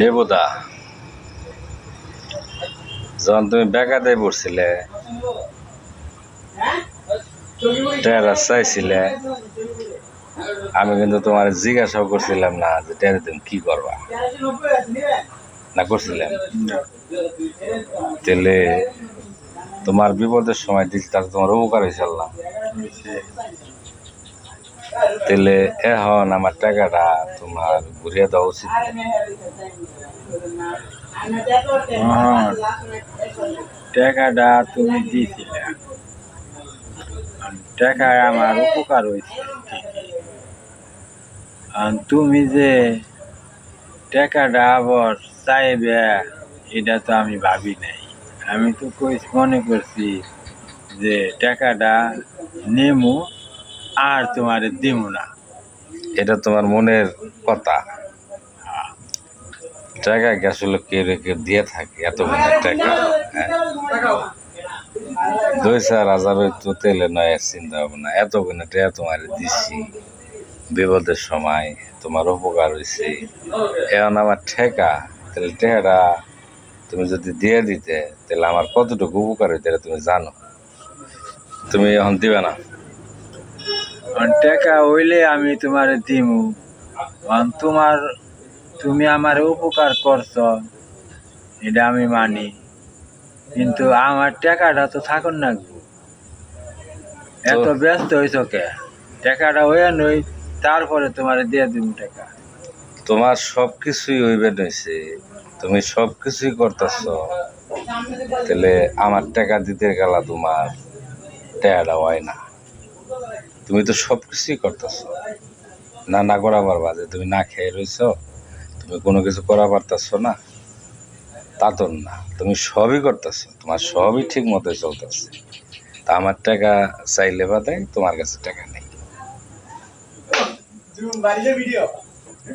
নেবুদা যখন তুমি বেকাতে পড়ছিলে টেরা চাইছিলে, আমি কিন্তু তোমার জিজ্ঞাসাও করছিলাম না যে টেরা তুমি কি করবা? না, করছিলাম। তাহলে তোমার বিপদের সময় দিচ্ছি তাতে তোমার উপকার হয়েছে তাহলে এখন আমার টাকাটা তোমার ঘুরিয়ে দেওয়া উচিত। হ্যাঁ, টাকাটা তুমি দিয়েছিলে। টাকায় আমার উপকার হয়েছে তুমি যে টাকাটা আবার চাইবে এটা তো আমি ভাবি নাই। আমি তো কই মনে করছি যে টাকাটা নেমু আর তোমার দিমু না। এটা তোমার মনের কথা। টাকা কি আসলে কেউ কেউ দিয়ে থাকে এত টাকা। হ্যাঁ। দুই চার হাজার তো তেলে নয় চিন্তা ভাবনা এত কিনা টাকা তোমার দিছি। বিপদের সময় তোমার উপকার হয়েছে এখন আমার ঠেকা তাহলে টেকাটা তুমি যদি দিয়ে দিতে তাহলে আমার কতটুকু উপকার হইতে তুমি জানো। তুমি এখন দিবে না। টাকা হইলে আমি তোমার দিমু। তোমার তুমি আমার উপকার করছ। এটা আমি মানি। কিন্তু আমার টাকাটা তো থাকুন না। এত ব্যস্ত হয়েছ কে? টাকাটা হয়ে নই তারপরে তোমার দিয়ে দিব টাকা। তোমার সব কিছুই হইবে নইছে। তুমি সব কিছুই করতেছ। তাহলে আমার টাকা দিতে গেলা তোমার টাকাটা হয় না। তুমি তো সব কিছুই করতেছ। না না করা পারবা যে তুমি না খেয়ে রইছ, তুমি কোনো কিছু করা পারতেছ না। তা তো না, তুমি সবই করতেছ, তোমার সবই ঠিক মতো চলতেছে। তা আমার টাকা চাইলে বাদে তোমার কাছে টাকা নেই।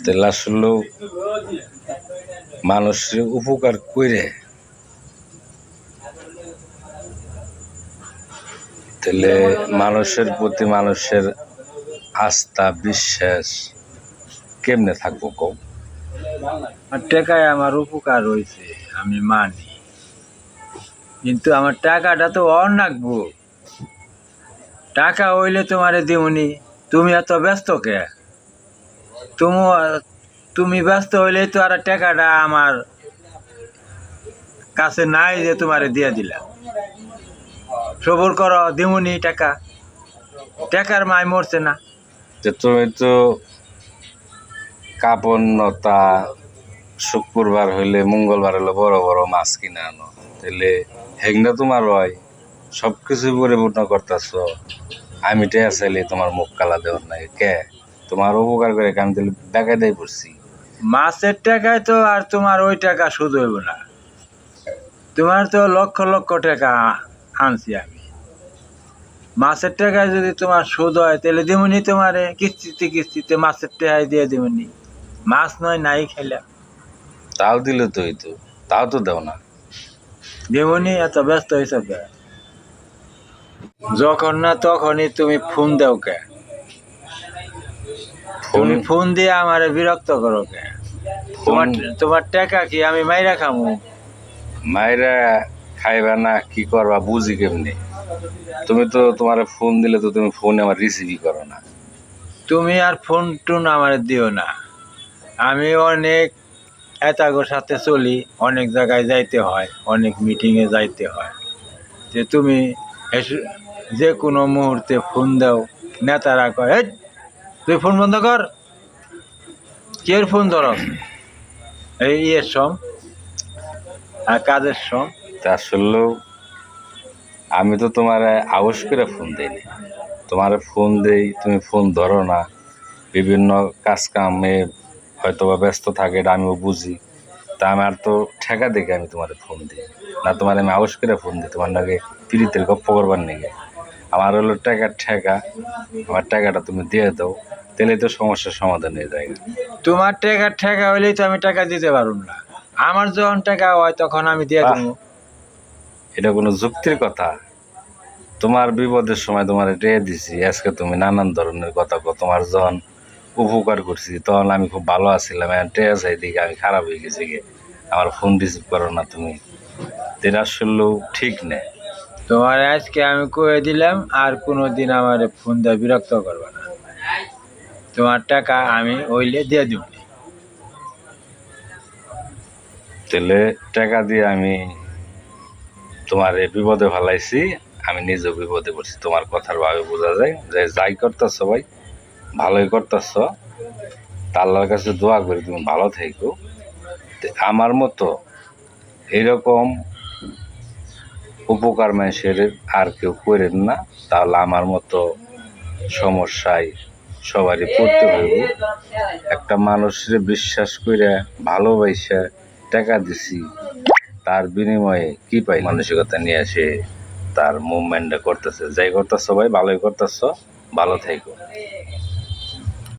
তাহলে আসলে মানুষের উপকার করে তাহলে মানুষের প্রতি মানুষের আস্থা বিশ্বাস কেমনে থাকব কম টাকায় আমার উপকার হয়েছে আমি মানি। কিন্তু আমার টাকাটা তো অন রাখব। টাকা হইলে তোমারে দিমুনি তুমি এত ব্যস্ত কে? তুমি তুমি ব্যস্ত হইলে তো আর টাকাটা আমার কাছে নাই যে তোমারে দিয়ে দিলাম। সবর করো দিমুনি টাকা। টাকার মায় মরছে না। যে তুমি তো কাপন্নতা শুক্রবার হইলে মঙ্গলবার হইলে বড় বড় মাছ কিনে আনো। তাহলে হেগনা তোমার হয় সব কিছুই পরিপূর্ণ করতেছ। আমি টেয়া চাইলে তোমার মুখ কালা দেওয়ার নাই। কে? তোমার উপকার করে আমি তাহলে বেকায় দেয় পড়ছি? মাছের টাকায় তো আর তোমার ওই টাকা সুদ হইব না। তোমার তো লক্ষ লক্ষ টাকা আনছি আমি। মাছের টাকায় যদি তোমার সুদ হয় তাহলে দিমুনি তোমারে। কিস্তিতে কিস্তিতে মাছের টাকায় দিয়ে দিমুনি। মাছ নয় নাই খেলাম তাও দিলে তো হইতো তাও তো দাও না। দিমুনি এত ব্যস্ত হয়েছ যখন না তখনই তুমি ফোন দাও কে? তুমি ফোন দিয়ে আমারে বিরক্ত করো কে? তোমার তোমার টাকা কি আমি মাইরা খামু? মাইরা খাইবা না কি করবা বুঝি কেমনি? তুমি তো তোমার ফোন দিলে তো তুমি ফোন আমার রিসিভই করো না। তুমি আর ফোন টোন আমার দিও না। আমি অনেক এতাগোর সাথে চলি অনেক জায়গায় যাইতে হয় অনেক মিটিংয়ে যাইতে হয়। যে তুমি যে কোনো মুহূর্তে ফোন দাও নেতারা কয় "এই, তুই ফোন বন্ধ কর। কে ফোন ধর? এই ইয়ের সম আর কাজের সম। তা আসলেও আমি তো তোমার আউস করে ফোন দিই দিইনি। তোমার ফোন দেই তুমি ফোন ধরো না। বিভিন্ন কাজ কামে হয়তো বা ব্যস্ত থাকে এটা আমিও বুঝি। তা আমার তো ঠেকা দেখে আমি তোমার ফোন দিই। না তোমার আমি আউস করে ফোন দিই তোমার নাকি পিড়িতের গপ্প করবার নেই আমার হলো টাকার ঠেকা আমার টাকাটা তুমি দিয়ে দাও তাহলে তো সমস্যার সমাধান হয়ে যায়। তোমার টাকা ঠেকা হলেই তো আমি টাকা দিতে পারুম না। আমার যখন টাকা হয় তখন আমি দিয়ে। দেবো এটা কোনো যুক্তির কথা। তোমার বিপদের সময় তোমার এটা দিছি আজকে তুমি নানান ধরনের কথা কও। তোমার যখন উপকার করছি তখন আমি খুব ভালো আছিলাম চাই দিকে আমি খারাপ হয়ে গেছি গে। আমার ফোন রিসিভ করো না তুমি। এটা আসলেও ঠিক নেই। তোমার আজকে আমি কয়ে দিলাম আর কোনো দিন আমার ফোন দিয়ে বিরক্ত করবে না। তোমার টাকা আমি ওইলে দিয়ে দিব। তাহলে টাকা দিয়ে আমি তোমার বিপদে ফেলাইছি, আমি নিজেও বিপদে পড়ছি। তোমার কথার ভাবে বোঝা যায় যে যাই করতেছ ভাই, ভালোই করতেছ। তা আল্লাহর কাছে দোয়া করি, তুমি ভালো থেকো। আমার মতো এরকম উপকার মানুষের আর কেউ করেন না, তাহলে আমার মতো সমস্যায় সবারই পড়তে হইব। একটা মানুষের বিশ্বাস করে ভালোবাসা টাকা দিছি। তার বিনিময়ে কি পাই মানসিকতা নিয়ে আসে তার মুভমেন্টটা করতেছে। যাই করতেছ ভাই ভালোই করতেছ, ভালো থাকো